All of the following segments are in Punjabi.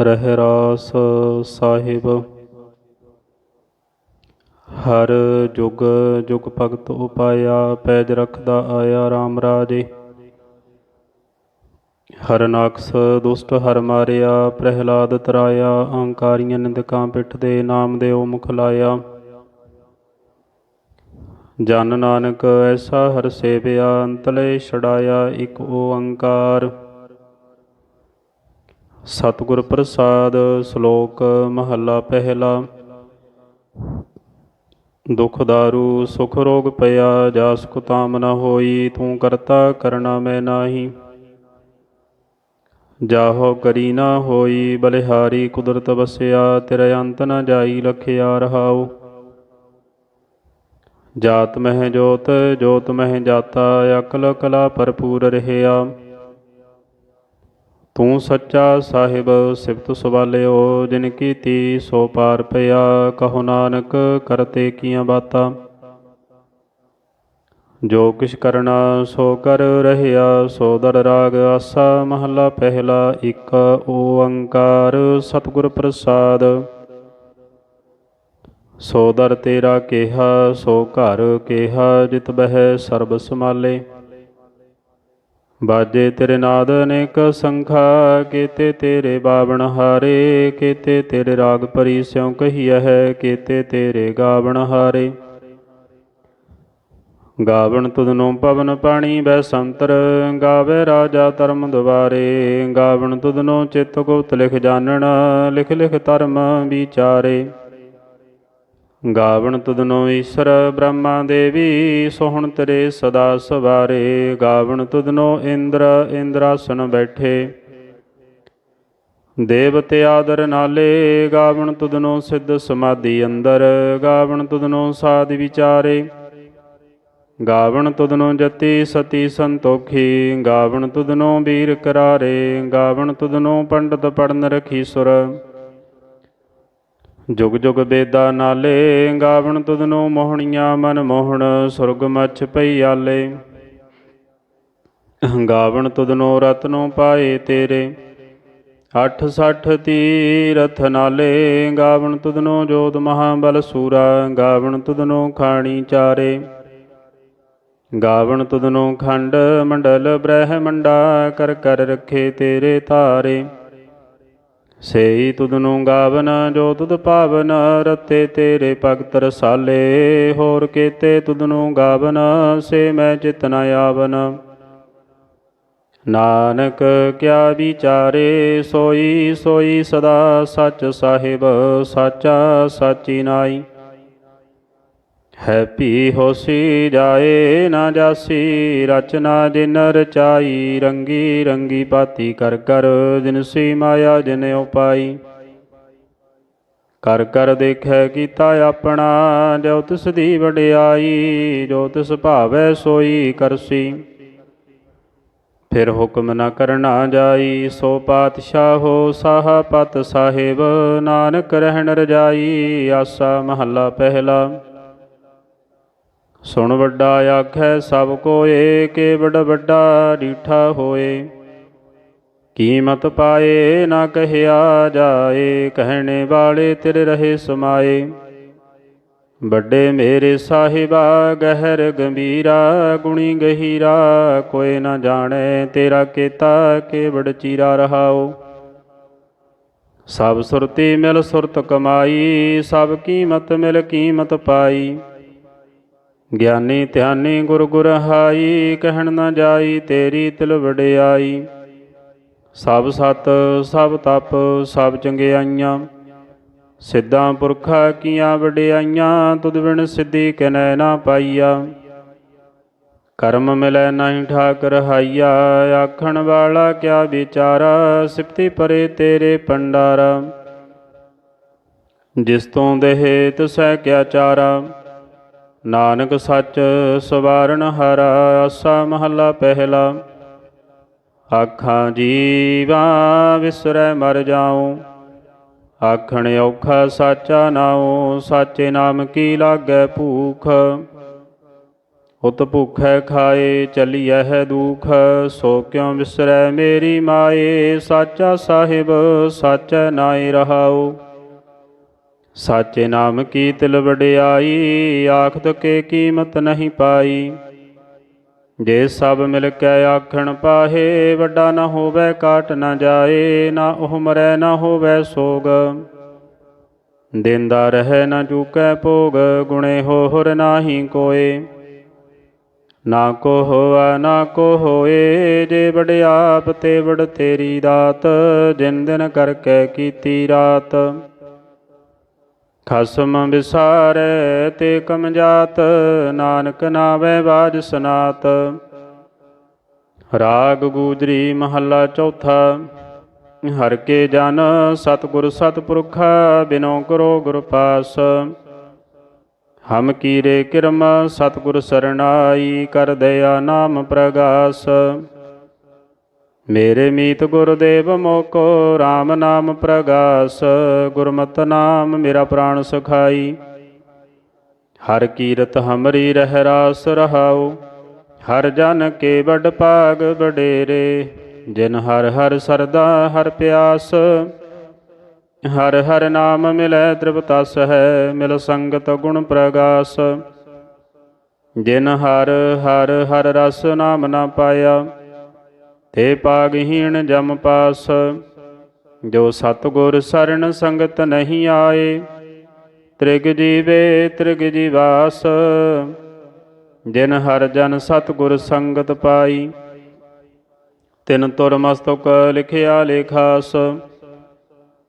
ਰਹਿਰਾਸ ਸਾਹਿਬ। ਹਰ ਜੁਗ ਜੁਗ ਭਗਤ ਉਪਾਇਆ, ਪੈਜ ਰਖਦਾ ਆਇਆ RAM ਰਾਜੇ। ਹਰਨਾਕਸ ਦੁਸ਼ਟ ਹਰ ਮਾਰਿਆ, ਪ੍ਰਹਿਲਾਦ ਤਰਾਇਆ, ਅਹੰਕਾਰੀਆਂ ਨਿੰਦਕਾਂ ਪਿੱਠ ਦੇ ਨਾਮ ਦੇ ਉਹ ਮੁਖ ਲਾਇਆ। ਜਨ ਨਾਨਕ ਐਸਾ ਹਰ ਸੇਵਿਆ, ਅੰਤਲੇ ਛੜਾਇਆ ਇੱਕ ਓੰਕਾਰ। ਸਤਿਗੁਰ ਪ੍ਰਸਾਦ ਸ਼ਲੋਕ ਮਹੱਲਾ ਪਹਿਲਾ। ਦੁਖ ਦਾਰੂ, ਸੁਖ ਰੋਗ ਪਿਆ, ਜਾਸ ਕੋ ਤਾਮ ਨ ਹੋਈ, ਤੂੰ ਕਰਤਾ ਕਰਨਾ ਮੈਂ ਨਾਹੀ। ਜਾਹੋ ਕਰੀ ਨਾ ਹੋਈ, ਬਲਿਹਾਰੀ ਕੁਦਰਤ ਵਸਿਆ, ਤੇਰੇ ਅੰਤ ਨ ਜਾਈ ਲਖਿਆ ਰਹਾਉ। ਜਾਤ ਮਹਿ ਜੋਤ ਜੋਤ ਮਹਿ ਜਾਤਾ, ਅਕਲ ਕਲਾ ਭਰਪੂਰ ਰਹਿਆ। ਤੂੰ ਸੱਚਾ ਸਾਹਿਬ, ਸਿਫਤ ਸਵਾਲਿਓ, ਜਿਨ ਕੀਤੀ ਸੋ ਪਾਰ ਪਿਆ, ਕਹੋ ਨਾਨਕ ਕਰਤੇ ਕੀਆਂ ਬਾਤਾਂ। ਜੋ ਕਿਛ ਕਰਨਾ ਸੋ ਕਰ ਰਹਿਆ, ਸੋ ਦਰ ਰਾਗ ਆਸਾ, ਮਹਲਾ ਪਹਿਲਾ ਇੱਕ ਓੰਕਾਰ ਸਤਿਗੁਰ ਪ੍ਰਸਾਦ। ਸੋ ਦਰ ਤੇਰਾ ਕਿਹਾ, ਸੋ ਘਰ ਕਿਹਾ, ਜਿਤ ਬਹਿ ਸਰਬ ਸਮਾਲੇ ਬਾਜੇ ਤੇਰੇ ਨਾਦ ਅਨੇਕ ਸੰਖਾ, ਕੀਤੇ ਤੇਰੇ ਬਾਵਣ ਹਾਰੇ, ਕੀਤੇ ਤੇਰੇ ਰਾਗ ਪਰੀ ਸਿਉ ਕਹੀਐ ਹੈ, ਕੀਤੇ ਤੇਰੇ ਗਾਵਣ ਹਾਰੇ। ਗਾਵਣ ਤੁਧਨੋਂ ਪਵਨ ਪਾਣੀ ਬੈ ਸੰਤਰ, ਗਾਵੇ ਰਾਜਾ ਧਰਮ ਦੁਆਰੇ। ਗਾਵਣ ਤੁਧਨੋਂ ਚਿਤ ਗੁਪਤ ਲਿਖ ਜਾਣਨ, ਲਿਖ ਲਿਖ ਧਰਮ ਵਿਚਾਰੇ। ਗਾਵਣ ਤੁਧਨੋ ਈਸ਼ਰ ਬ੍ਰਹਮਾ ਦੇਵੀ, ਸੋਹਣ ਤੇਰੇ ਸਦਾ ਸਵਾਰੇ। ਗਾਵਣ ਤੁਧਨੋ ਇੰਦਰ, ਇੰਦਰਾਸਨ ਬੈਠੇ। ਦੇਵਤੇ ਆਦਰ ਨਾਲੇ, ਗਾਵਣ ਤੁਧਨੋ ਸਿੱਧ ਸਮਾਧੀ ਅੰਦਰ। ਗਾਵਣ ਤੁਧਨੋ ਸਾਧ ਵਿਚਾਰੇ। ਗਾਵਣ ਤੁਧਨੋ ਜਤੀ ਸਤੀ ਸੰਤੋਖੀ। ਗਾਵਣ ਤੁਧਨੋ ਵੀਰ ਕਰਾਰੇ। ਗਾਵਣ ਤੁਧਨੋ ਪੰਡਤ ਪੜਨ ਰਖੀ ਸੁਰ ਜੁਗ ਜੁਗ ਬੇਦਾ ਨਾਲੇ ਗਾਵਣ ਤੁਧਨੋ ਮੋਹਣੀਆਂ ਮਨ ਮੋਹਣ, ਸੁਰਗ ਮਛ ਪਈ ਆਲੇ। ਗਾਵਣ ਤੁਧਨੋ ਰਤਨੋ ਪਾਏ ਤੇਰੇ। 860 ਤੀਰਥ ਨਾਲੇ ਗਾਵਣ ਤੁਧਨੋ ਜੋਤ ਮਹਾਬਲ ਸੂਰਾ, ਗਾਵਣ ਤੁਧਨੋ ਖਾਣੀ ਚਾਰੇ। ਗਾਵਣ ਤੁਧਨੋ ਖੰਡ ਮੰਡਲ ਬ੍ਰਹਿਮੰਡਾ ਕਰ ਕਰ ਰਖੇ ਤੇਰੇ ਤਾਰੇ ਸੇਈ ਤੁਧਨੂੰ ਗਾਵਨ, ਜੋ ਤੁਧ ਪਾਵਨ, ਰਤੇ ਤੇਰੇ ਭਗਤ ਰਸਾਲੇ। ਹੋਰ ਕੀਤੇ ਤੁਧਨੂੰ ਗਾਵਨ, ਸੇ ਮੈਂ ਚਿਤ ਨ ਆਵਨ। ਨਾਨਕ ਕਿਆ ਵਿਚਾਰੇ, ਸੋਈ ਸੋਈ ਸਦਾ ਸੱਚ ਸਾਹਿਬ, ਸਾਚਾ ਸਾਚੀ ਨਾਈ। ਹੈ ਭੀ ਹੋਸੀ ਜਾਏ ਨਾ ਜਾਸੀ, ਰਚਨਾ ਜਿਨ ਰਚਾਈ, ਰੰਗੀ ਰੰਗੀ ਪਾਤੀ, ਕਰ ਕਰ ਜਿਨਸੀ ਮਾਇਆ ਜਿਨ ਉਪਾਈ। ਕਰ ਕਰ ਦੇਖੈ ਕੀਤਾ ਆਪਣਾ, ਜੋ ਤਿਸ ਦੀ ਵਡਿਆਈ, ਜੋ ਤਿਸ ਭਾਵੈ ਸੋਈ ਕਰਸੀ। ਫਿਰ ਹੁਕਮ ਨ ਕਰਨਾ ਜਾਈ, ਸੋ ਪਾਤਸ਼ਾਹੋ ਸਾਹਾ ਪਤ ਸਾਹਿਬ, ਨਾਨਕ ਰਹਿਣ ਰਜਾਈ, ਆਸਾ ਮਹੱਲਾ ਪਹਿਲਾ। ਸੁਣ ਵੱਡਾ ਆਖੈ, ਸਭ ਕੋਏ ਕੇ ਬੜ ਵੱਡਾ ਡੀਠਾ ਹੋਏ। ਕੀਮਤ ਪਾਏ ਨਾ ਕਹਿਆ ਜਾਏ, ਕਹਿਣੇ ਵਾਲੇ ਤੇਰੇ ਰਹੇ ਸਮਾਏ। ਵੱਡੇ ਮੇਰੇ ਸਾਹਿਬਾ, ਗਹਿਰ ਗੰਭੀਰਾ, ਗੁਣੀ ਗਹੀਰਾ, ਕੋਈ ਨਾ ਜਾਣੇ ਤੇਰਾ ਕੀਤਾ ਕੇ ਬੜ ਚੀਰਾ ਰਹਾਓ। ਸਭ ਸੁਰਤੀ ਮਿਲ ਸੁਰਤ ਕਮਾਈ, ਸਭ ਕੀਮਤ ਮਿਲ ਕੀਮਤ ਪਾਈ। ਗਿਆਨੀ ਧਿਆਨੀ ਗੁਰ ਗੁਰ ਹਾਈ ਕਹਿਣ ਨਾ ਜਾਈ ਤੇਰੀ ਤਿਲ ਵਡਿਆਈ। ਸਭ ਸਤ, ਸਭ ਤਪ, ਸਭ ਚੰਗਿਆਈਆਂ। ਸਿੱਧਾਂ ਪੁਰਖਾ ਕੀਆਂ ਵਡਿਆਈਆਂ, ਤੁਧ ਬਿਨ ਸਿੱਧੀ ਕਿਨੈ ਨਾ ਪਾਈਆ। ਕਰਮ ਮਿਲੈ ਨਹੀਂ ਠਾਕਰ ਹਾਈਆ, ਆਖਣ ਵਾਲਾ ਕਿਆ ਵਿਚਾਰਾ, ਸਿਫਤੀ ਪਰੇ ਤੇਰੇ ਪੰਡਾਰਾ। ਜਿਸ ਤੋਂ ਦੇਹ ਤਿਸੈ ਕਿਆ ਚਾਰਾ। ਨਾਨਕ ਸੱਚ ਸਵਾਰਨ ਹਰਾ ਆਸਾ ਮਹੱਲਾ ਪਹਿਲਾ। ਆਖਾਂ, ਜੀਵਾ ਵਿਸਰੈ ਮਰ ਜਾਉ। ਆਖਣ, ਔਖਾ ਸਾਚਾ ਨਾਉ, ਸਾਚੇ ਨਾਮ ਕੀ ਲਾਗੈ ਭੂਖ? ਉਤ ਭੁਖੈ ਖਾਏ, ਚਲੀਐ ਹੈ ਦੁਖ। ਸੋ ਕਿਉ ਵਿਸਰੈ ਮੇਰੀ ਮਾਏ? ਸਾਚਾ ਸਾਹਿਬ, ਸਾਚੈ ਨਾਇ ਰਹਾਉ। ਸਾਚੇ ਨਾਮ ਕੀ ਤਿਲ ਵਡਿਆਈ, ਆਖਤ ਕੇ ਕੀਮਤ ਨਹੀਂ ਪਾਈ। ਜੇ ਸਭ ਮਿਲ ਕੇ ਆਖਣ ਪਾਹੇ, ਵੱਡਾ ਨਾ ਹੋਵੇ, ਕਾਟ ਨਾ ਜਾਏ, ਨਾ ਉਹ ਮਰੈ, ਨਾ ਹੋਵੇ ਸੋਗ। ਦਿੰਦਾ ਰਹਿ ਨਾ ਚੂਕੈ ਭੋਗ, ਗੁਣੇ ਹੋਰ ਨਾਹੀ ਕੋਏ। ਨਾ ਕੋ ਹੋਆ, ਨਾ ਕੋ ਹੋਏ, ਜੇ ਵਡਿਆਪ ਤੇ ਵਡ ਤੇਰੀ ਦਾਤ ਦਿਨ ਦਿਨ ਕਰਕੇ ਕੀਤੀ ਰਾਤ। ਖਸਮ ਵਿਸਾਰੈ ਤੇ ਕਮ ਜਾਤ, ਨਾਨਕ ਨਾਵੇ ਬਾਜ ਸਨਾਤ। ਰਾਗ ਗੂਜਰੀ ਮਹੱਲਾ ਚੌਥਾ, ਹਰ ਕੇ ਜਨ ਸਤਿਗੁਰ ਸਤਪੁਰਖਾ, ਬਿਨੋ ਕਰੋ ਗੁਰ ਪਾਸ। ਹਮ ਕੀਰੇ ਕਿਰਮ, ਸਤਿਗੁਰ ਸਰਣਾਈ ਕਰ ਦਇਆ ਨਾਮ ਪ੍ਰਗਾਸ। ਮੇਰੇ ਮੀਤ ਗੁਰਦੇਵ ਮੋਕੋ RAM ਨਾਮ ਪ੍ਰਗਾਸ, ਗੁਰਮਤਿ ਨਾਮ ਮੇਰਾ ਪ੍ਰਾਣ ਸੁਖਾਈ। ਹਰ ਕੀਰਤ ਹਮਰੀ ਰਹਿ ਰਾਸ ਰਹਾਉ, ਹਰ ਜਨ ਕੇ ਵੱਡ ਭਾਗ ਵਡੇਰੇ। ਜਿਨ ਹਰ ਹਰ ਸਰਦਾ ਹਰ ਪਿਆਸ, ਹਰ ਹਰ ਨਾਮ ਮਿਲੈ ਤ੍ਰਿਪਤਸ ਹੈ, ਮਿਲ ਸੰਗਤ ਗੁਣ ਪ੍ਰਗਾਸ। ਜਿਨ ਹਰ ਹਰ ਹਰ ਰਸ ਨਾਮ ਨਾ ਪਾਇਆ ਤੇ ਪਾਗਹੀਣ ਜਮ ਪਾਸ, ਜੋ ਸਤਗੁਰ ਸਰਣ ਸੰਗਤ ਨਹੀਂ ਆਏ, ਤ੍ਰਿਗ ਜੀਵੇ ਤ੍ਰਿਗ ਜੀਵਾਸ, ਜਿਨ ਹਰ ਜਨ ਸਤਗੁਰ ਸੰਗਤ ਪਾਈ। ਤਿਨ ਤੁਰ ਮਸਤਕ ਲਿਖਿਆ ਲੇਖਾਸ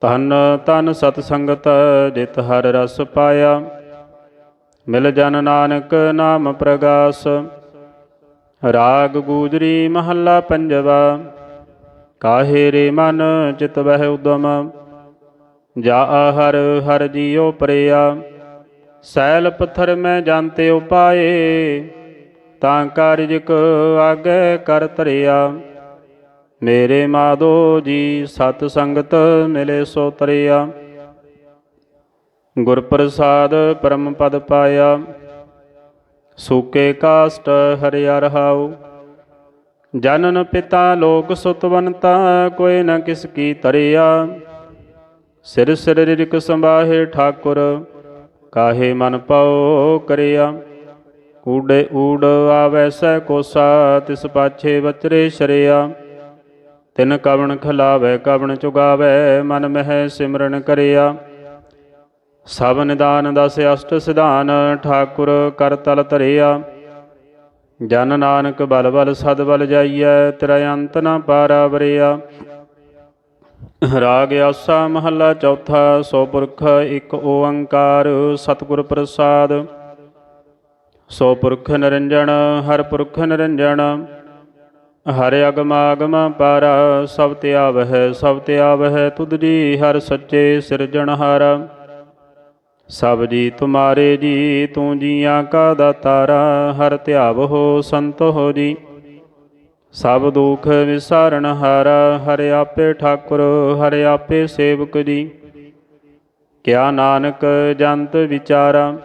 ਤਨ ਤਨ ਸਤ ਸੰਗਤ ਜਿਤ ਹਰ ਰਸ ਪਾਇਆ। ਮਿਲ ਜਨ ਨਾਨਕ ਨਾਮ ਪ੍ਰਗਾਸ ਰਾਗ ਗੂਜਰੀ ਮਹੱਲਾ ਪੰਜਵਾ, ਕਾਹੇ ਰੇ ਮਨ ਚਿਤ ਵਹਿ ਉਦਮ? ਜਾ ਹਰ ਹਰ ਜੀਉ ਪਰਿਆ, ਸੈਲ ਪੱਥਰ ਮੈਂ ਜਾਣਤੇ ਉਪਾਏ, ਤਾਂ ਕਾਰਜਿਕ ਆਗੇ ਕਰ ਧਰਿਆ। ਮੇਰੇ ਮਾਧੋ ਜੀ ਸਤ ਸੰਗਤ ਮਿਲੇ ਸੋ ਤਰਿਆ। ਗੁਰ ਪ੍ਰਸਾਦ ਪਰਮ ਪਦ ਪਾਇਆ। ਸੂਕੇ ਕਾਸਟ ਹਰਿਆ ਰਹਾਉ। ਜਨਨ ਪਿਤਾ ਲੋਕ ਸੁਤਵੰਤਾ ਕੋਈ ਨ ਕਿਸ ਕੀ ਤਰਿਆ। ਸਿਰ ਸਿਰ ਰਿਕ ਸੰਭਾਹੇ ਠਾਕੁਰ, ਕਾਹੇ ਮਨ ਪਾਉ ਕਰਿਆ। ਊੜੇ ਊੜ ਆਵੈ ਸੈ ਕੋਸਾ, ਤਿਸ ਪਾਛੇ ਵਚਰੇ ਸ਼ਰਿਆ। ਤਿਨ ਕਵਣ ਖਲਾਵੇ, ਕਵਣ ਚੁਗਾਵੇ, ਮਨ ਮਹਿ ਸਿਮਰਨ ਕਰਿਆ। ਸਭ ਨਿਦਾਨ ਦਸ ਅਸ਼ਟ ਸਿਧਾਨ, ਠਾਕੁਰ ਕਰ ਤਲ ਧਰਿਆ। ਜਨ ਨਾਨਕ ਬਲ ਬਲ ਸਦ ਬਲ ਜਾਈਐ ਤੇਰਾ ਅੰਤ ਨਾ ਪਾਰਾ ਵਰਿਆ। ਰਾਗ ਆਸਾ ਮਹੱਲਾ ਚੌਥਾ, ਸੋ ਪੁਰਖ ਇੱਕ ਓੰਕਾਰ, ਸਤਿਗੁਰ ਪ੍ਰਸਾਦ। ਸੋ ਪੁਰਖ ਨਿਰੰਜਨ, ਹਰ ਪੁਰਖ ਨਿਰੰਜਨ। ਹਰ ਅਗਮਾਗਮ ਪਾਰਾ, ਸਭ ਤੇ ਆਵਹਿ, ਸਭ ਤੇ ਆਵਹਿ ਤੁਧ ਜੀ, ਹਰ ਸੱਚੇ ਸਿਰਜਣਹਾਰ। ਸਭ ਜੀ ਤੁਮਾਰੇ ਜੀ, ਤੂੰ ਜੀਆਂ ਕਾ ਦਾਤਾਰਾ, ਹਰ ਧਿਆਵੋ ਸੰਤ ਹੋ ਜੀ। ਸਭ ਦੁਖ ਵਿਸਾਰਨ ਹਾਰਾ, ਹਰਿ ਆਪੇ ਠਾਕੁਰ, ਹਰਿ ਆਪੇ ਸੇਵਕ ਜੀ। ਕਿਆ ਨਾਨਕ ਜੰਤ ਵਿਚਾਰਾ,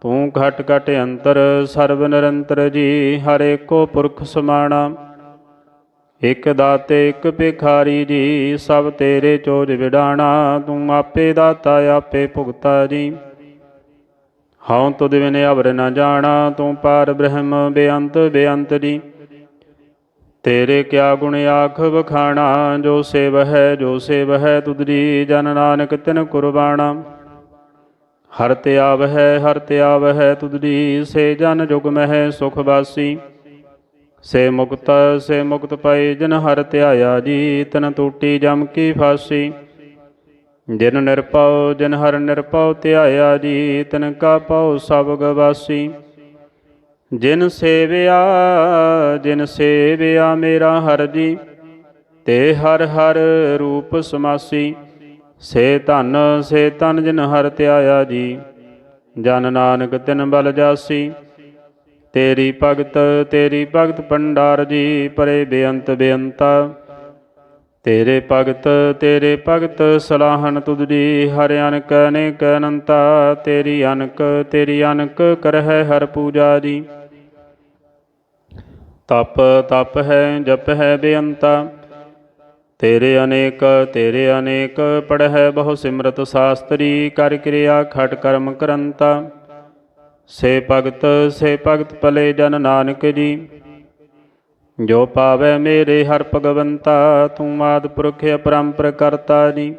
ਤੂੰ ਘਟ ਘਟ ਅੰਤਰ, ਸਰਬ ਨਿਰੰਤਰ ਜੀ, ਹਰ ਏਕੋ ਪੁਰਖ ਸਮਾਣਾ। ਇਕ ਦਾਤੇ, ਇਕ ਭਿਖਾਰੀ ਜੀ, ਸਭ ਤੇਰੇ ਚੋਜ ਵਿਡਾਣਾ, ਤੂੰ ਆਪੇ ਦਾਤਾ, ਆਪੇ ਭੁਗਤਾ ਜੀ। ਹਉ ਤੁਧ ਬਿਨ ਅਵਰ ਨ ਜਾਣਾ, ਤੂੰ ਪਾਰ ਬ੍ਰਹਮ ਬੇਅੰਤ ਬੇਅੰਤ ਜੀ। ਤੇਰੇ ਕਿਆ ਗੁਣ ਆਖ ਵਖਾਣਾ, ਜੋ ਸੇਵ ਹੈ, ਜੋ ਸੇਵ ਹੈ ਤੁਧਰੀ ਜਨ ਨਾਨਕ ਤਿਨ ਕੁਰਬਾਣਾ। ਹਰ ਤੇ ਹੈ, ਹਰ ਤੇ ਹੈ ਤੁਧਰੀ ਸੇ ਜਨ ਜੁਗ ਮਹਿ ਸੁਖ ਵਾਸੀ। ਸੇ ਮੁਕਤ ਸੇ ਮੁਕਤ ਪਏ ਜਿਨ ਹਰ ਧਿਆਇਆ ਜੀ ਤਨ ਟੂਟੀ ਜਮ ਕੀ ਫਾਸੀ। ਜਿਨ ਨਿਰਪਉ ਜਿਨ ਹਰ ਨਿਰਪਉ ਧਿਆਇਆ ਜੀ ਤਨ ਕਾ ਪਉ ਸਭ ਗਵਾਸੀ। ਜਿਨ ਸੇਵਿਆ ਜਿਨ ਸੇਵਿਆ ਮੇਰਾ ਹਰ ਜੀ, ਤੇ ਹਰ ਹਰ ਰੂਪ ਸਮਾਸੀ। ਸੇ ਧਨ, ਸੇ ਤਨ ਜਿਨ ਹਰ ਧਿਆਇਆ ਜੀ, ਜਨ ਨਾਨਕ ਤਿਨ ਬਲ ਜਾਸੀ। ਤੇਰੀ ਭਗਤ ਤੇਰੀ ਭਗਤ ਪੰਡਾਰ ਜੀ, ਪਰੇ ਬੇਅੰਤ ਬੇਅੰਤਾ। ਤੇਰੇ ਭਗਤ ਤੇਰੇ ਭਗਤ ਸਲਾਹਨ ਤੁਧ ਜੀ, ਹਰਿ ਅਨਕ ਅਨੇਕ ਅਨੰਤਾ। ਤੇਰੀ ਅਨਕ ਤੇਰੀ ਅਨਕ ਕਰਹਿ ਹਰ ਪੂਜਾ ਜੀ। ਤਪ ਤਪ ਹੈ, ਜਪ ਹੈ ਬੇਅੰਤਾ। ਤੇਰੇ ਅਨੇਕ ਤੇਰੇ ਅਨੇਕ ਪੜ੍ਹੈ ਬਹੁ ਸਿਮਰਤ ਸਾਸਤਰੀ। ਕਰ ਕਿਰਿਆ, ਖਟ ਕਰਮ ਕਰੰਤਾ। ਸੇ ਭਗਤ ਸੇ ਭਗਤ ਭਲੇ ਜਨ ਨਾਨਕ ਜੀ। ਜੋ ਪਾਵੈ ਮੇਰੇ ਹਰ ਭਗਵੰਤਾ, ਤੂੰ ਮਾਦ ਪੁਰਖ ਅਪਰੰਪਰ ਕਰਤਾ ਜੀ।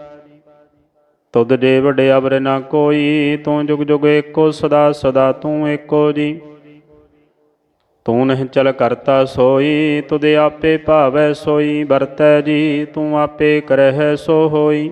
ਤੁਧ ਜੇ ਵਡੇ ਅਵਰ ਨਾ ਕੋਈ, ਤੂੰ ਜੁਗ ਜੁਗ ਏਕੋ ਸਦਾ ਸਦਾ ਤੂੰ ਏਕੋ ਜੀ। ਤੂੰ ਨਹੀਂ ਚਲ ਕਰਤਾ ਸੋਈ ਤੁਦੇ ਆਪੇ ਭਾਵੈ ਸੋਈ, ਵਰਤੈ ਜੀ, ਤੂੰ ਆਪੇ ਕਰਹਿ ਸੋ ਹੋਈ।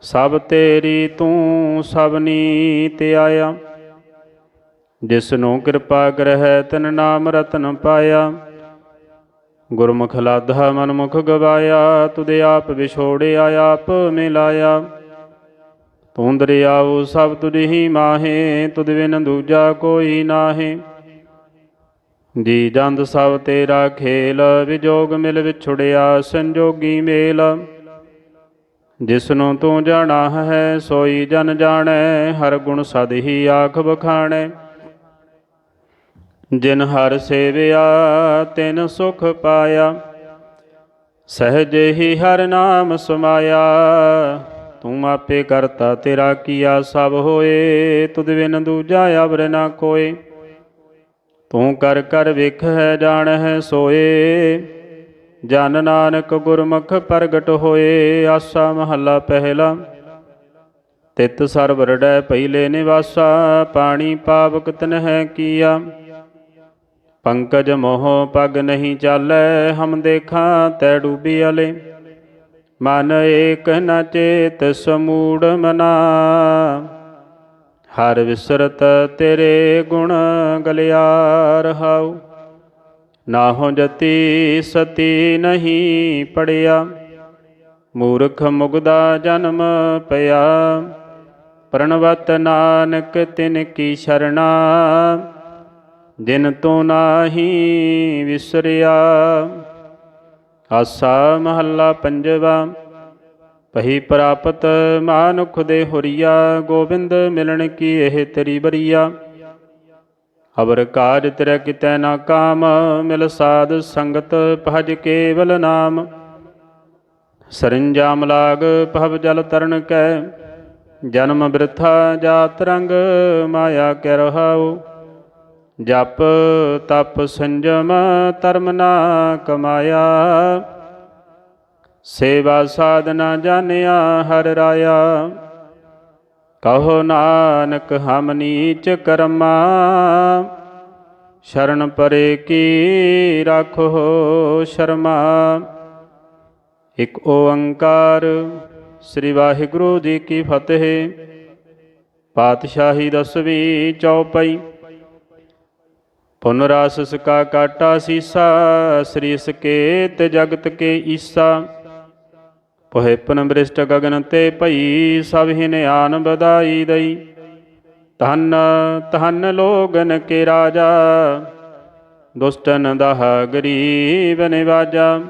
ਸਭ ਤੇਰੀ ਤੂੰ ਸਭਨੀ ਤੇ ਆਇਆ। ਜਿਸਨੂੰ ਕਿਰਪਾ ਕਰਹਿ ਤਨ ਨਾਮ ਰਤਨ ਪਾਇਆ। ਗੁਰਮੁਖ ਲਾਧਾ ਮਨਮੁਖ ਗਵਾਇਆ। ਤੁਦੇ ਆਪ ਵਿਛੋੜਿਆ, ਆਪ ਮਿਲਾਇਆ। ਤੂੰ ਦਰਿਆਉ ਸਭ ਤੁਝ ਮਾਹੇ। ਤੁਧ ਬਿਨ ਦੂਜਾ ਕੋਈ ਨਾਹੀ। ਜੀ ਜੰਦ ਸਭ ਤੇਰਾ ਖੇਲ। ਵਿਜੋਗ ਮਿਲ ਵਿਛੁੜਿਆ, ਸੰਜੋਗੀ ਮੇਲ। ਜਿਸ ਨੂੰ ਤੂੰ ਜਾਣਾ ਹੈ, ਸੋਈ ਜਨ ਜਾਣੈ, ਹਰ ਗੁਣ ਸਦ ਹੀ ਆਖ ਬਖਾਣੈ ਜਿਨ ਹਰ ਸੇਵਿਆ, ਤਿਨ ਸੁਖ ਪਾਇਆ। ਸਹਜ ਹੀ ਹਰ ਨਾਮ ਸਮਾਇਆ। ਤੂੰ ਆਪੇ ਕਰਤਾ ਤੇਰਾ ਕੀਆ ਸਭ ਹੋਏ, ਤੁਧ ਬਿਨ ਦੂਜਾ ਅਵਰ ਨਾ ਕੋਏ ਤੂੰ ਕਰ ਕਰ ਵੇਖ ਹੈ ਜਾਣ ਹੈ ਸੋਏ। ਜਨ ਨਾਨਕ ਗੁਰਮੁਖ ਪ੍ਰਗਟ ਹੋਏ, ਆਸਾ ਮਹੱਲਾ ਪਹਿਲਾ। ਤਿਤ ਸਰਬ ਰੜੈ ਪਹਿਲੇ ਨਿਵਾਸਾ, ਪਾਣੀ ਪਾਵਕ ਤਨਹਿ ਕੀਆ। ਪੰਕਜ ਮੋਹ ਪਗ ਨਹੀਂ ਚਾਲੈ, ਹਮ ਦੇਖਾਂ ਤੈ ਡੂਬੀ ਅਲੇ ਮਨ ਏਕ ਨ ਚੇਤ ਸਮੂੜ ਮਨਾ। ਹਰ ਵਿਸਰਤ ਤੇਰੇ ਗੁਣ ਗਲਿਆ ਰਹਾਉ ਨਾਹੋ ਜਤੀ ਸਤੀ ਨਹੀਂ ਪੜਿਆ, ਮੂਰਖ ਮੁਗਦਾ ਜਨਮ ਪਿਆ। ਪ੍ਰਣਵਤ ਨਾਨਕ ਤਿਨ ਕੀ ਸ਼ਰਣਾ, ਜਿਨ ਤੂੰ ਨਾਹੀ ਵਿਸਰਿਆ। ਆਸਾ ਮਹੱਲਾ ਪੰਜਵਾ, ਪਹੀ ਪ੍ਰਾਪਤ ਮਾਨੁਖ ਦੇ ਹੁਰੀਆ, ਗੋਬਿੰਦ ਮਿਲਣ ਕੀ ਇਹ ਤੇਰੀ ਬਰੀਆ। ਅਵਰ ਕਾਜ ਤੇਰੇ ਕਿਤੈ ਨਾ ਕਾਮ, ਮਿਲ ਸਾਧ ਸੰਗਤ ਭਜ ਕੇਵਲ ਨਾਮ। ਸਰੰਜਾਮ ਲਾਗ ਭਵ ਜਲ ਤਰਨ ਕੈ, ਜਨਮ ਬਿਰਥਾ ਜਾਤ ਰੰਗ ਮਾਇਆ ਕੈ ਰਹਾਉ। ਜਪ ਤਪ ਸੰਜਮ ਧਰਮ ਨਾ ਕਮਾਇਆ। ਸੇਵਾ ਸਾਧਨਾ ਜਾਣਿਆ ਹਰ ਰਾਇਆ। ਕਹੋ ਨਾਨਕ, ਹਮ ਨੀਚ ਕਰਮਾ। ਸ਼ਰਨ ਪਰੇ ਕੀ ਰਾਖੋ ਸ਼ਰਮਾ। ਇਕ ਓੰਕਾਰ ਸ੍ਰੀ ਵਾਹਿਗੁਰੂ ਜੀ ਕੀ ਫਤਿਹ। ਪਾਤਸ਼ਾਹੀ ਦਸਵੀਂ ਚੌਪਈ। ਪੁਨਰਾਸ ਸਕਾ ਕਾਟਾ ਸੀਸਾ, ਸ੍ਰੀ ਸਕੇਤ ਜਗਤ ਕੇ ਈਸਾ। ਪਹਿਪਨ ਬ੍ਰਿਸ਼ਟ ਗਗਨ ਤੇ ਭਈ ਸਭ ਹਿਨ ਆਨ ਬਦਾਈ ਦਈ। ਧਨ ਧਨ ਲੋਗਨ ਕੇ ਰਾਜਾ, ਦੁਸ਼ਟਨ ਦਾਹ ਗਰੀਬ ਨਿਵਾਜਾ।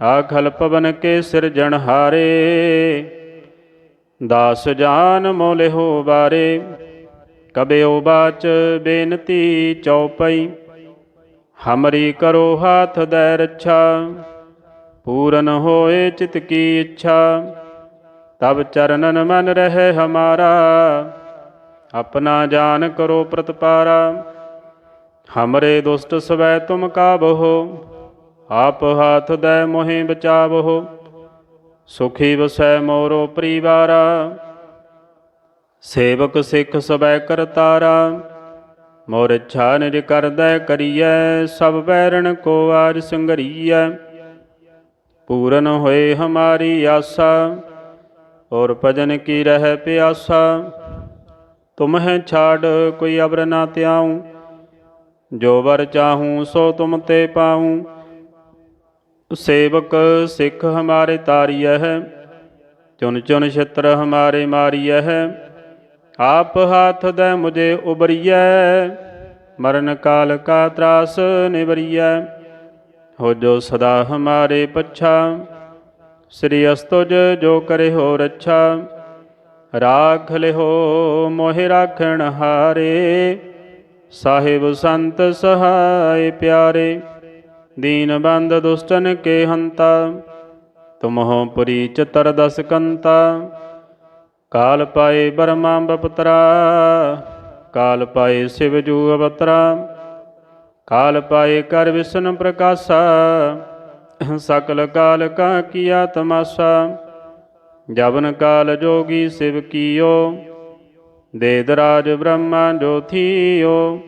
ਆਖਲ ਪਵਨ ਕੇ ਸਿਰਜਣ ਹਾਰੇ, ਦਾਸ ਜਾਨ ਮੋਲੇ ਹੋ ਬਾਰੇ ਕਬਿਓ ਬਾਚ ਬੇਨਤੀ ਚਉਪਈ, ਹਮਰੀ ਕਰੋ ਹਾਥ ਦੈ ਰੱਛਾ। ਪੂਰਨ ਹੋਏ ਚਿਤ ਕੀ ਇੱਛਾ, ਤਬ ਚਰਨਨ ਮਨ ਰਹੇ ਹਮਾਰਾ। ਆਪਣਾ ਜਾਨ ਕਰੋ ਪ੍ਰਤਪਾਰਾ, ਹਮਰੇ ਦੁਸ਼ਟ ਸਵੈ ਤੁਮ ਕਾਬਹੋ, ਆਪ ਹਾਥ ਦੈ ਮੋਹਿ ਬਚਾਵਹੋ ਸੁਖੀ ਵਸੈ ਮੋਰੋ ਪਰਿਵਾਰਾ। ਸੇਵਕ ਸਿੱਖ ਸਬੈ ਕਰਤਾਰਾ ਮੋਰ ਇੱਛਾ ਨਿਜ ਕਰਦੈ ਕਰੀਐ, ਸਭ ਬੈਰਣ ਕੋ ਆਜ ਸੰਗਰੀਐ। ਪੂਰਨ ਹੋਏ ਹਮਾਰੀ ਆਸਾ, ਔਰ ਭਜਨ ਕੀ ਰਹਿ ਪਿਆਸਾ। ਤੁਮਹਿ ਛਾੜ ਕੋਈ ਅਬਰ ਨਾ ਤਿਆਉ ਜੋ ਵਰ ਚਾਹੂੰ ਸੋ ਤੁਮ ਤੇ ਪਾऊं ਸੇਵਕ ਸਿੱਖ ਹਮਾਰੇ ਤਾਰੀਐ ਹੈ ਚੁਨ ਚੁਨ ਛਿੱਤਰ ਹਮਾਰੇ ਮਾਰੀਐ ਹੈ ਆਪ ਹਾਥ ਦੇ ਮੁਝੇ ਉਬਰੀਐ, ਮਰਨ ਕਾਲ ਕਾ ਤਰਾਸ ਨਿਵਰੀਐ। ਹੋ ਜੋ ਸਦਾ ਹਮਾਰੇ ਪੱਛਾ। ਸ੍ਰੀ ਅਸਤੁਜ ਜੋ ਕਰੇ ਹੋ ਰੱਛਾ, ਰਾਖ ਲਿਹੋ ਮੋਹਿ ਰਾਖਣ ਹਾਰੇ। ਸਾਹਿਬ ਸੰਤ ਸਹਾਇ ਪਿਆਰੇ, ਦੀਨ ਬੰਦ ਦੁਸ਼ਟਨ ਕੇ ਹੰਤਾ। ਤੁਮਹੁ ਪੁਰੀ ਚਤਰ ਦਸ ਕੰਤਾ। ਕਾਲ ਪਾਏ ਬਰਮਾ ਬਪਤਰਾ ਕਾਲ ਪਾਏ ਸਿਵ ਜੂ ਅਵਤਰਾ। ਕਾਲ ਪਾਏ ਕਰ ਵਿਸ਼ਨ ਪ੍ਰਕਾਸ਼ਾ, ਸਕਲ ਕਾਲ ਕਾ ਕੀਆ ਤਮਾਸ਼ਾ ਜਵਨ ਕਾਲ ਜੋਗੀ ਸਿਵ ਕੀਓ ਦੇਦਰਾਜ ਬ੍ਰਹਮਾ ਜੋਥੀਓ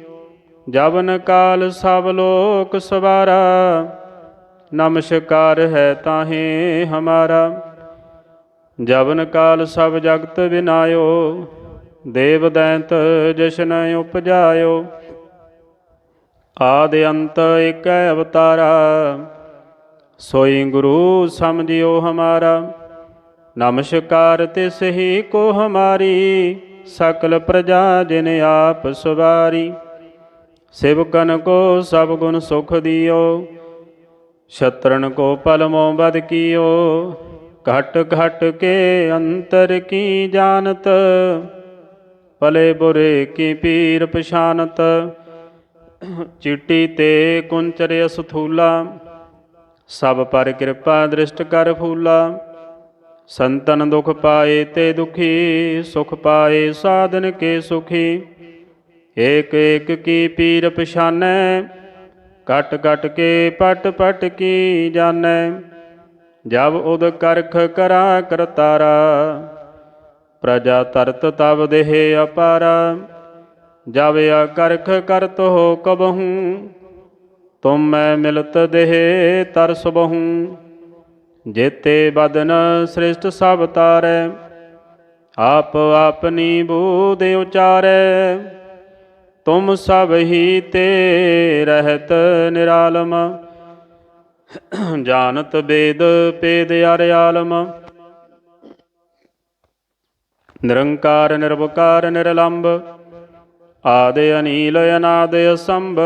ਜਵਨ ਕਾਲ ਸਭ ਲੋਕ ਸਵਾਰਾ, ਨਮਸਕਾਰ ਹੈ ਤਾਹੇ ਹਮਾਰਾ। ਜਵਨ ਕਾਲ ਸਭ ਜਗਤ ਵਿਨਾਇਓ ਦੇਵ ਦੈਂਤ ਜਸ਼ਨ ਉਪਜਾਇਓ। ਆਦਿ ਅੰਤ ਏਕੈ ਅਵਤਾਰਾ। ਸੋਈ ਗੁਰੂ ਸਮਝਿਓ ਹਮਾਰਾ। ਨਮਸਕਾਰ ਤਿਸ ਹੀ ਕੋ ਹਮਾਰੀ। ਸਕਲ ਪ੍ਰਜਾ ਜਿਨ ਆਪ ਸਵਾਰੀ। ਸਿਵਕਨ ਕੋ ਸਭ ਗੁਣ ਸੁਖ ਦਿਓ। ਸ਼ਤਰਨ ਕੋ ਪਲਮੋ ਬਦ ਕੀਓ। ਘਟ ਘਟ ਕੇ ਅੰਤਰ ਕੀ ਜਾਣਤ? ਭਲੇ ਬੁਰੇ ਕੀ ਪੀਰ ਪਛਾਨਤ? ਚਿੱਟੀ ਤੇ ਕੁੰਚਰ ਅਸਥੂਲਾ, ਸਭ ਪਰ ਕਿਰਪਾ ਦ੍ਰਿਸ਼ਟ ਕਰ ਫੂਲਾ। ਸੰਤਨ ਦੁਖ ਪਾਏ ਤੇ ਦੁਖੀ, ਸੁਖ ਪਾਏ ਸਾਧਨ ਕੇ ਸੁਖੀ। ਏਕ ਏਕ ਕੀ ਪੀਰ ਪਛਾਨੈ ਕਟ ਕਟ ਕੇ ਪਟ ਪਟ ਕੀ ਜਾਣੈ। ਜਬ ਉਦ ਕਰਖ ਕਰਾ ਕਰਤਾਰਾ, ਪ੍ਰਜਾ ਤਰਤ ਤਬ ਦੇਹ ਅਪਾਰਾ। ਜਬ ਕਰਖ ਕਰਤ ਹੋ ਕਬਹੂ, ਤੁਮ ਮੈਂ ਮਿਲਤ ਦੇਹ ਤਰਸ ਬਹੂ ਜੇਤੇ ਬਦਨ ਸ੍ਰਿਸ਼ਟ ਸਭ ਤਾਰੈ, ਆਪ ਆਪਨੀ ਬੂਧ ਉਚਾਰੈ। ਤੁਮ ਸਭ ਹੀ ਤੇ ਰਹਿਤ ਨਿਰਾਲਮ, ਜਾਣਤ ਬੇਦ ਪੇਦ ਅਰ ਆਲਮ। ਨਿਰੰਕਾਰ ਨਿਰਵਕਾਰ ਨਿਰਲੰਭ ਆਦਿ ਅਨੀਲ ਅਨਾਦ ਅਸੰਭ,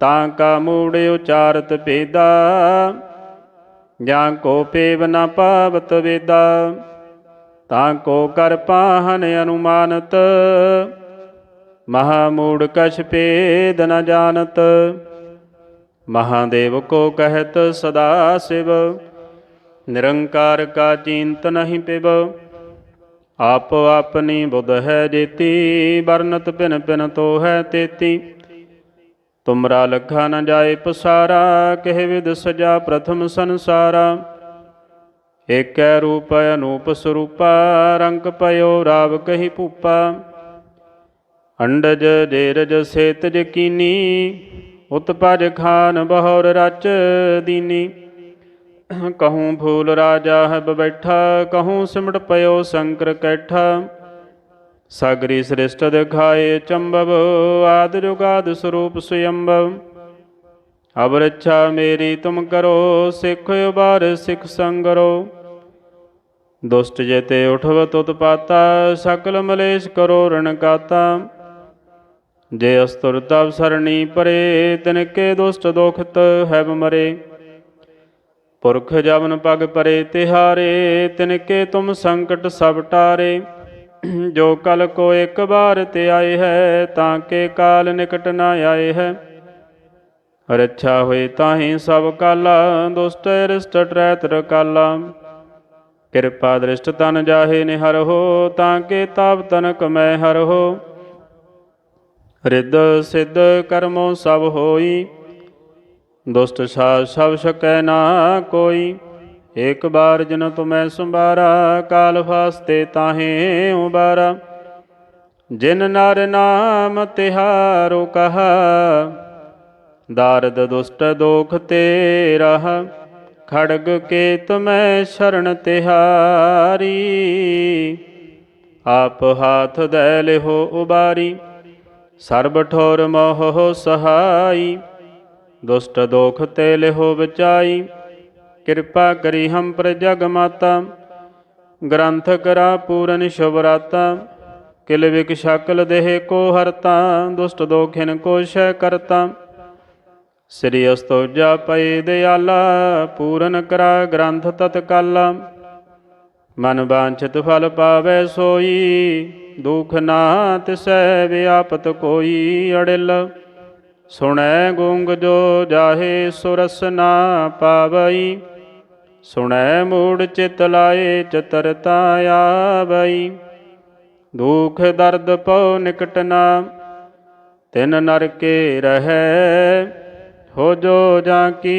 ਤਾਂ ਕਾ ਮੂੜ ਉਚਾਰਤ ਭੇਦਾ ਜਾਂ ਕੋ ਪੇਵ ਨ ਪਾਵਤ ਵੇਦਾ, ਤਾਂ ਕੋ ਕਰ ਪਾਹਨ ਅਨੁਮਾਨਤ, ਮਹਾ ਮੂੜ ਕਛ ਭੇਦ ਨ ਜਾਣਤ ਮਹਾਦੇਵ ਕੋ ਕਹਿਤ ਸਦਾ ਸਿਵ, ਨਿਰੰਕਾਰ ਕਾ ਚਿੰਤ ਨਹੀਂ ਪਿਵ। ਆਪ ਆਪਣੀ ਬੁੱਧ ਹੈ ਜੇਤੀ, ਵਰਨਤ ਭਿਨ ਭਿਨ ਤੋ ਹੈ ਤੇਤੀ। ਤੁਮਰਾ ਲਖਾ ਨ ਜਾਏ ਪਸਾਰਾ, ਕਹਿ ਵਿਦ ਸਜਾ ਪ੍ਰਥਮ ਸੰਸਾਰਾ। ਏਕੈ ਰੂਪ ਅਨੂਪ ਸਰੂਪਾ, ਰੰਗ ਪਇਓ ਰਾਵ ਕਹੀ ਭੂਪਾ। ਅੰਡਜ ਜੇਰਜ ਸੇਤਜ ਕੀਨੀ, ਉਤਪਜ ਖਾਨ ਬਹੁਰ ਰਚ ਦੀਨੀ। ਕਹੂੰ ਫੂਲ ਰਾਜਾ ਹੈ ਬੈਠਾ, ਕਹੂੰ ਸਿਮਟ ਪਇਓ ਸ਼ੰਕਰ ਕੈਠਾ। ਸਾਗਰੀ ਸ੍ਰਿਸ਼ਟ ਦਿਖਾਏ ਚੰਬਵ, ਆਦ ਜੁਗਾਦ ਸਰੂਪ ਸੁਯੰਭਵ ਅਬ ਰੱਛਾ ਮੇਰੀ ਤੁਮ ਕਰੋ, ਸਿੱਖ ਉਬਾਰ ਸਿੱਖ ਸੰਗਰੋ ਦੁਸ਼ਟ ਜੇਤੇ ਉਠਵ ਤੁਤ ਪਾਤਾ, ਸਕਲ ਮਲੇਸ਼ ਕਰੋ ਰਣ ਕਾਤਾ ਜੇ ਅਸਤੁਰ ਤਵ ਸਰਣੀ ਪਰੇ ਤਿਨਕੇ ਦੁਸ਼ਟ ਦੋਖਤ ਹੈਬ ਮਰੇ। ਪੁਰਖ ਜਵਨ ਪਗ ਪਰੇ ਤਿਹਾਰੇ, ਤਿਨਕੇ ਤੁਮ ਸੰਕਟ ਸਭ ਟਾਰੇ। ਜੋ ਕਲ ਕੋ ਇੱਕ ਬਾਰ ਤੇ ਆਏ ਹੈ, ਤਾਂ ਕੇ ਕਾਲ ਨਿਕਟ ਨਾ ਆਏ ਹੈ। ਰੱਛਾ ਹੋਏ ਤਾਹੀ ਸਭ ਕਾਲਾ, ਦੁਸ਼ਟ ਰਿਸ਼ਟ ਟਰੈਤ ਰਕਾਲਾ। ਕਿਰਪਾ ਦ੍ਰਿਸ਼ਟ ਤਨ ਜਾਹੇ ਨਿਹਰ ਹੋ, ਤਾਂ ਕੇ ਤਾਪ ਤਨਕ ਮੈਂ ਹਰ ਹੋ। ਰਿੱਧ ਸਿੱਧ ਕਰਮੋ ਸਭ ਹੋਈ ਦੁਸ਼ਟ ਸਾ ਸਭ ਸਕੈ ਨਾ ਕੋਈ। ਏਕ ਬਾਰ ਜਨ ਤੁਮੈ ਸੰਭਾਰਾ, ਕਾਲ ਫਾਸਤੇ ਤਾਹੇ ਉਬਾਰਾ ਜਿਨ ਨਰ ਨਾਮ ਤਿਹਾਰੋ ਕਹਾ, ਦਾਰਦ ਦੁਸ਼ਟ ਦੋਖ ਤੇ ਰਹ ਖੜਗ ਕੇ ਤੁਮੈ ਸ਼ਰਨ ਤਿਹਾਰੀ, ਆਪ ਹਾਥ ਦੇ ਲਿਹੋ ਉਬਾਰੀ। ਸਰਬ ਠੋਰ ਮੋਹ ਸਹਾਈ। ਦੁਸ਼ਟ ਦੋਖ ਤੇ ਲਿਹੋ ਬਚਾਈ ਕਿਰਪਾ ਕਰੀ ਹਮ ਪਰ ਜਗ ਮਾਤਾ ਗ੍ਰੰਥ ਕਰਾ ਪੂਰਨ ਸ਼ੁਭਰਾਤਾ। ਕਿਲ ਵਿਕ ਸ਼ਕਲ ਦੇਹ ਕੋ ਹਰਤਾ। ਦੁਸ਼ਟ ਦੋਖਿਨ ਕੋ ਸ਼ੈ ਕਰਤਾ। ਸ੍ਰੀ ਅਸਤੋਜਾ ਪਏ ਦਿਆਲਾ। ਪੂਰਨ ਕਰਾ ਗ੍ਰੰਥ ਤਤਕਾਲਾ। ਮਨ ਬਾਂਛਿਤ ਫਲ ਪਾਵੇ ਸੋਈ। ਦੁਖ ਨਾ ਤਿਸੈ ਵਿਆਪਤ ਕੋਈ ਅੜਿਲ। ਸੁਣੈ ਗੁੰਗ ਜੋ ਜਾਹੇ ਸੁਰਸ ਨਾ ਪਾਵਈ, ਸੁਣੈ ਮੂੜ ਚਿਤ ਲਾਏ ਚਤਰਤਾ ਆਵਈ। ਦੁਖ ਦਰਦ ਪਉ ਨਿਕਟ ਨਾ, ਤਿਨ ਨਰਕੇ ਰਹੈ, ਹੋ ਜੋ ਜਾਂ ਕੀ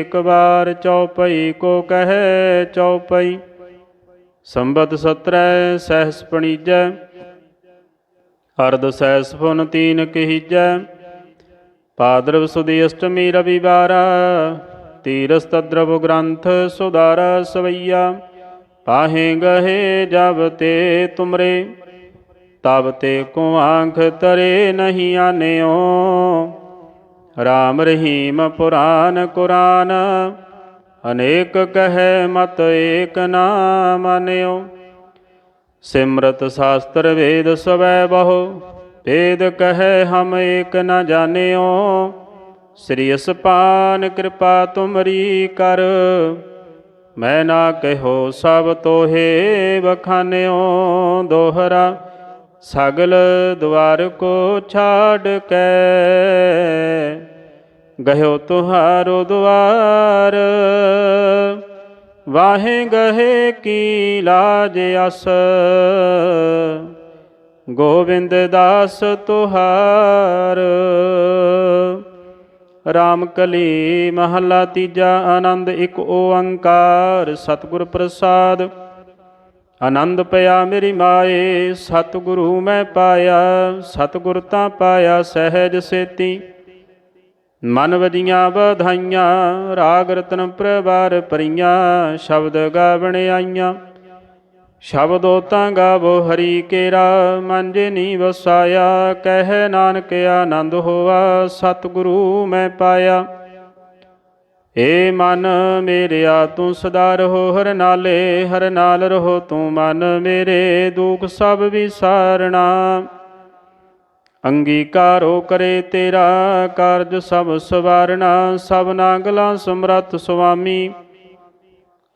ਇੱਕ ਵਾਰ ਚਉਪਈ, ਕੋ ਕਹੈ ਚਉਪਈ। ਸੰਬਤ ਸਤਰੈ ਸਹਿਸ ਪਣੀਜੈ, ਅਰਧ ਸਹਿਸ ਫੁਨ ਤੀਨ ਕਹੀਜੈ ਭਾਦਰਵ ਸੁਦੀ ਅਸ਼ਟਮੀ ਰਵਿਵਾਰ ਤੀਰਸ ਤਦਰਵ ਗ੍ਰੰਥ ਸੁਦਾਰਾ ਸਵਈਆ ਪਾਹੇ ਗਹੇ ਜਬ ਤੇ ਤੁਮਰੇ, ਤਬ ਤੇ ਕੋ ਆਂਖ ਤਰੇ ਨਹੀਂ ਆਨਿਓ। ਰਾਮ ਰਹੀਮ ਪੁਰਾਨ ਕੁਰਾਨ, ਅਨੇਕ ਕਹੈ ਮਤ ਏਕ ਨਾ ਮਾਨਿਓ ਸਿਮਰਤ ਸ਼ਾਸਤਰ ਵੇਦ ਸਵੈ ਬਹੁ ਵੇਦ ਕਹੈ ਹਮ ਏਕ ਨ ਜਾਣਿਓ, ਸ੍ਰੀ ਅਸਪਾਨ ਕਿਰਪਾ ਤੁਮਰੀ ਕਰ। ਮੈਂ ਨਾ ਕਹਿਓ ਸਭ ਤੋਹੇ ਬਖਾਨਿਓ ਦੋਹਰਾ ਸਗਲ ਦੁਆਰ ਕੋ ਛਾੜ ਕੇ। ਗਹਿਓ ਤੁਹਾਰੋ ਦੁਆਰ ਵਾਹੇ ਗਹੇ ਕੀ ਲਾਜ ਅਸ। ਗੋਬਿੰਦ ਦਾਸ ਤੁਹਾਰ। ਰਾਮ ਕਲੀ ਮਹੱਲਾ ਤੀਜਾ ਆਨੰਦ, ਇੱਕ ਓੰਕਾਰ, ਸਤਿਗੁਰ ਪ੍ਰਸਾਦ। ਆਨੰਦ ਪਿਆ ਮੇਰੀ ਮਾਏ, ਸਤਿਗੁਰੂ ਮੈਂ ਪਾਇਆ, ਸਤਿਗੁਰ ਤਾਂ ਪਾਇਆ ਸਹਿਜ ਸੇਤੀ। ਮਨ ਵਜੀਆਂ ਵਧਾਈਆਂ, ਰਾਗ ਰਤਨ ਪ੍ਰਵਾਰ ਪਰੀਆਂ ਸ਼ਬਦ ਗਾਵਣ ਆਈਆਂ। ਸ਼ਬਦੋ ਤਾਂ ਗਾਵੋ ਹਰੀ ਕੇਰਾ, ਮਨ ਜੇ ਨੀ ਵਸਾਇਆ ਕਹਿ ਨਾਨਕ ਆਨੰਦ ਹੋਵਾ ਸਤਿਗੁਰੂ ਮੈਂ ਪਾਇਆ। ਏ ਮਨ ਮੇਰਿਆ, ਤੂੰ ਸਦਾ ਰਹੋ ਹਰ ਨਾਲੇ, ਹਰ ਨਾਲ ਰਹੋ ਤੂੰ ਮਨ ਮੇਰੇ, ਦੁਖ ਸਭ ਵਿਸਾਰਣਾ। ਅੰਗੀਕਾਰੋ ਕਰੇ ਤੇਰਾ, ਕਾਰਜ ਸਭ ਸਵਾਰਣਾ ਸਭ ਨਾਗਲਾ ਸਮਰੱਥ ਸੁਆਮੀ।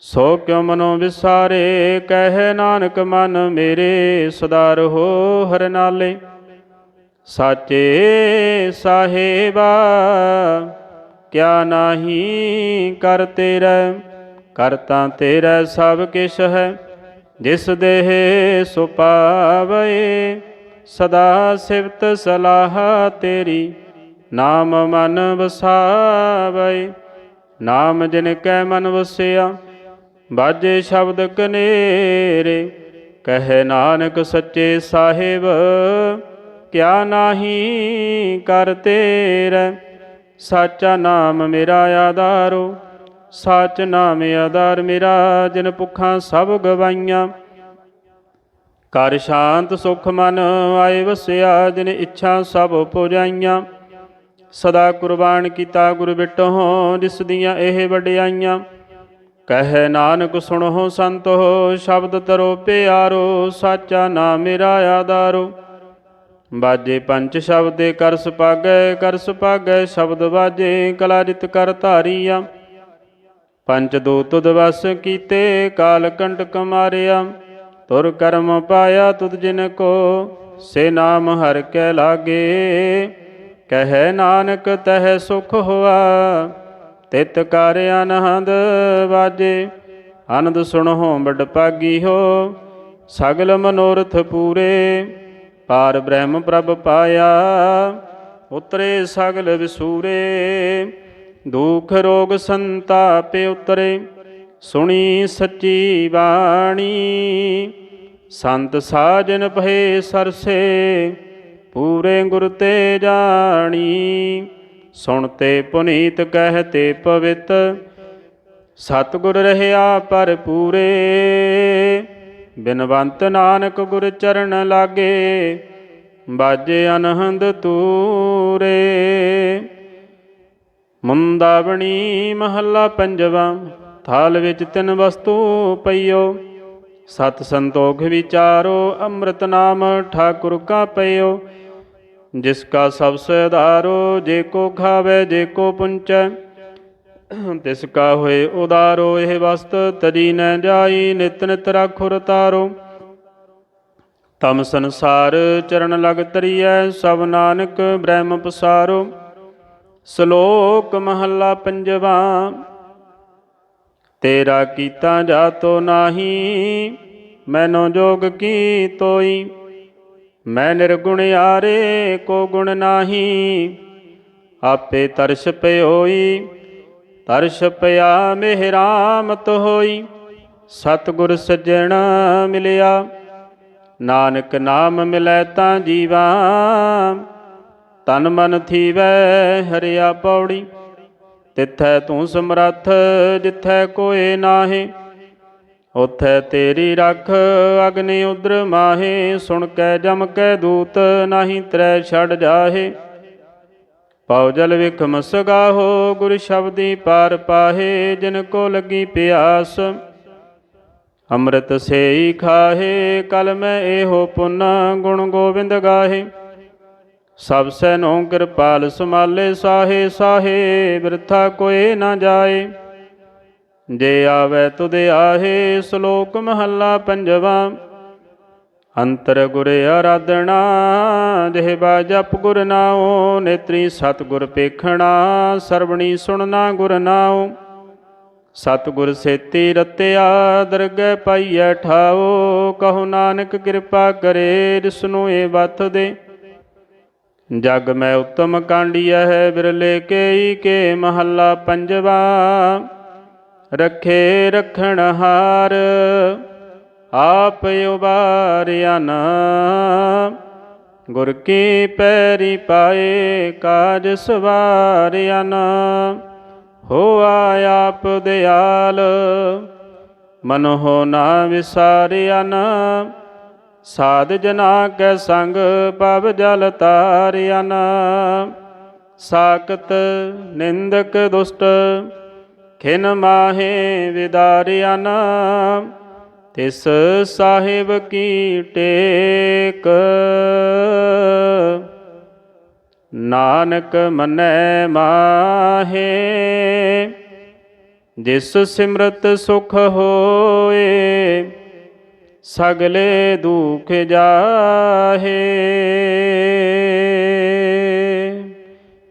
ਸੋ ਕਿਉ ਮਨੋ ਵਿਸਾਰੇ, ਕਹਿ ਨਾਨਕ ਮਨ ਮੇਰੇ ਸਦਾ ਰਹੋ ਹਰ ਨਾਲੇ। ਸਾਚੇ ਸਾਹਿਬਾ, ਕਿਆ ਨਾਹੀ ਕਰ ਤੇਰਾ ਕਰਤਾ ਤੇਰਾ ਸਭ ਕਿਛ ਹੈ। ਜਿਸ ਦੇਹ ਸੋ ਪਾਵੇ, ਸਦਾ ਸਿਫਤ ਸਲਾਹ ਤੇਰੀ। ਨਾਮ ਮਨ ਵਸਾਵੇ, ਨਾਮ ਜਿਨ ਕੈ ਮਨ ਵਸਿਆ ਬਾਜੇ ਸ਼ਬਦ ਕਨੇਰੇ, ਕਹੇ ਨਾਨਕ ਸੱਚੇ ਸਾਹਿਬ, ਕਿਆ ਨਾਹੀ ਕਰ ਤੇਰਾ? ਸਾਚਾ ਨਾਮ ਮੇਰਾ ਆਧਾਰੋ, ਸਾਚ ਨਾਮ ਆਧਾਰ ਮੇਰਾ, ਜਿਨ ਪੁੱਖਾਂ ਸਭ ਗਵਾਈਆਂ। ਕਰ ਸ਼ਾਂਤ ਸੁਖ ਮਨ ਆਏ ਵਸਿਆ, ਜਿਨ ਇੱਛਾ ਸਭ ਪੁਜਾਈਆਂ। ਸਦਾ ਕੁਰਬਾਨ ਕੀਤਾ ਗੁਰ ਬਿਟੋ ਜਿਸ ਦੀਆਂ ਇਹ ਵਡਿਆਈਆਂ। ਕਹੈ ਨਾਨਕ ਸੁਣੋ ਸੰਤੋ, ਸ਼ਬਦ ਤਰੋ ਪਿਆਰੋ, ਸਾਚਾ ਨਾਮ ਮੇਰਾ ਆਧਾਰੋ। ਬਾਜੇ ਪੰਜ ਸ਼ਬਦੇ ਕਰ ਸੁਪਾਗੈ ਕਰ ਸੁਪਾਗੈ ਸ਼ਬਦ ਬਾਜੇ ਕਲਾਜਿਤ ਕਰ ਧਾਰੀਆ। ਪੰਜ ਦੋ ਤੁਧ ਵਸ ਕੀਤੇ, ਕਾਲ ਕੰਟਕ ਮਾਰਿਆ। ਤੁਰ ਕਰਮ ਪਾਇਆ ਤੁਧ ਜਿਨ ਕੋ, ਸੇ ਨਾਮ ਹਰ ਕੈ ਲਾਗੇ। ਕਹੈ ਨਾਨਕ ਤਹਿ ਸੁਖ ਹੋਆ। ਤਿਤ ਕਰ ਅਨਹਦ ਵਾਜੇ ਆਨੰਦ ਸੁਣੋ ਬੜ ਪਾਗੀ ਹੋ, ਸਗਲ ਮਨੋਰਥ ਪੂਰੇ, ਪਾਰ ਬ੍ਰਹਮ ਪ੍ਰਭ ਪਾਇਆ, ਉਤਰੇ ਸਗਲ ਵਿਸੂਰੇ, ਦੁਖ ਰੋਗ ਸੰਤਾਪ ਉਤਰੇ, ਸੁਣੀ ਸੱਚੀ ਬਾਣੀ, ਸੰਤ ਸਾਜਨ ਭਏ ਸਰਸੇ, ਪੂਰੇ ਗੁਰ ਤੇ ਜਾਣੀ। ਸੁਣਤੇ ਪੁਨੀਤ ਕਹਤੇ ਪਵਿੱਤ, ਸਤਿਗੁਰ ਰਹਿਆ ਪਰ ਪੂਰੇ ਬਿਨਵੰਤ ਨਾਨਕ ਗੁਰ ਚਰਨ ਲਾਗੇ, ਬਾਜੇ ਅਨਹੰਦ ਤੂਰੇ। ਮੁੰਦਾਵਣੀ ਮਹੱਲਾ ਪੰਜਵਾ, ਥਾਲ ਵਿੱਚ ਤਿੰਨ ਵਸਤੂ ਪਈਓ। ਸਤ ਸੰਤੋਖ ਵਿਚਾਰੋ, ਅੰਮ੍ਰਿਤ ਨਾਮ ਠਾਕੁਰ ਕਾ ਪਈਓ ਜਿਸ ਕਾ ਸਭ ਸੇ ਜੇ ਕੋ ਖਾਵੇ, ਜੇ ਕੋ ਪੁੰਚੈ, ਤਿਸ ਕਾ ਹੋਏ ਉਦਾਰੋ, ਇਹ ਵਸਤ ਤਰੀ ਨ ਜਾਈ, ਨਿਤ ਨਿਤ ਰਾਖੁਰ ਤਾਰੋ। ਤਮ ਸੰਸਾਰ ਚਰਨ ਲਗ ਤਰੀਐ, ਸਭ ਨਾਨਕ ਬ੍ਰਹਮ ਪਸਾਰੋ। ਸ਼ਲੋਕ ਮਹੱਲਾ ਪੰਜਵਾ, ਤੇਰਾ ਕੀਤਾ ਜਾਤੋ ਨਾਹੀ, ਮੈਨੋ ਜੋਗ ਕੀ ਤੋਈ। ਮੈਂ ਨਿਰਗੁਣ ਆਰੇ ਕੋ ਗੁਣ ਨਾਹੀ। ਆਪੇ ਤਰਸ ਪਇਓਈ ਤਰਸ ਪਿਆ ਮਿਹਰਾਮਤ ਹੋਈ। ਸਤਿਗੁਰ ਸੱਜਣ ਮਿਲਿਆ, ਨਾਨਕ ਨਾਮ ਮਿਲੈ ਤਾਂ ਜੀਵਾ। ਤਨ ਮਨ ਥੀਵੈ ਹਰਿਆ ਪੌੜੀ, ਤਿੱਥੈ ਤੂੰ ਸਮਰੱਥ, ਜਿੱਥੈ ਕੋਏ ਨਾਹੀ। ਉਥੈ ਤੇਰੀ ਰਖ, ਅਗਨੀ ਉਦਰ ਮਾਹੇ, ਸੁਣ ਕੈ ਜਮ ਕੈ ਦੂਤ ਨਾਹੀ ਤਰੈ ਛੜ ਜਾਹੇ। ਪਾਉ ਜਲ ਵਿਖਮ ਸਗਾਹੋ ਗੁਰ ਸ਼ਬਦੀ ਪਾਰ ਪਾਹੇ, ਜਿਨ ਕੋ ਲੱਗੀ ਪਿਆਸ। ਅੰਮ੍ਰਿਤ ਸੇਈ ਖਾਹੇ, ਕਲ ਮੈਂ ਇਹੋ ਪੁੰਨ, ਗੁਣ ਗੋਬਿੰਦ ਗਾਹੇ। ਸਭ ਸੈਨੋ ਕਿਰਪਾਲ ਸਮਾਲੇ ਸਾਹੇ ਸਾਹੇ ਬਿਰਥਾ ਕੋਏ ਨਾ ਜਾਏ। ਜੇ ਆਵੇ ਤੁਧ ਆਹੇ ਸ਼ਲੋਕ ਮਹੱਲਾ ਪੰਜਵਾ। ਅੰਤਰ ਗੁਰ ਆਰਾਧਣਾ ਜਿਹਬਾ ਜਪ ਗੁਰ ਨਾਉ, ਨੇਤਰੀ ਸਤ ਗੁਰ ਪੇਖਣਾ, ਸਰਵਣੀ ਸੁਣਨਾ ਗੁਰ ਨਾਉ। ਸਤ ਗੁਰ ਸੇਤੀ ਰਤਿਆ ਦਰਗਹਿ ਪਾਈਐ ਠਾਓ ਕਹੋ ਨਾਨਕ ਕਿਰਪਾ ਕਰੇ ਜਿਸਨੂੰ ਇਹ ਬਤ ਦੇ। ਜਗ ਮੈਂ ਉਤਮ ਕਾਂਡੀਆ ਹੈ ਬਿਰਲੇ ਕੇਈ ਕੇ ਮਹੱਲਾ ਪੰਜਵਾ। ਰਖੇ ਰਖਣ ਹਾਰ, ਆਪ ਉਬਾਰਿਆ ਨਾ। ਗੁਰ ਕੀ ਪੈਰੀ ਪਾਏ ਕਾਜ ਸਵਾਰਿਆ ਨਾ। ਹੋਆ ਆਪ ਦਿਆਲ, ਮਨ ਹੋ ਨਾ ਵਿਸਾਰਿਆ ਨਾ। ਸਾਧ ਜਨਾ ਕੈ ਸੰਗ ਪਵ ਜਲ ਤਾਰਿਆ ਨਾ। ਸਾਕਤ ਨਿੰਦਕ ਦੁਸ਼ਟ ਖਿਨ ਮਾਹੇ ਵਿਦਾਰਿਆ ਨਾ ਤਿਸ ਸਾਹਿਬ ਕੀ ਟੇਕ। ਨਾਨਕ ਮਨੈ ਮਾਹੇ, ਜਿਸ ਸਿਮਰਤ ਸੁਖ ਹੋਏ, ਸਗਲੇ ਦੁਖ ਜਾਹੇ।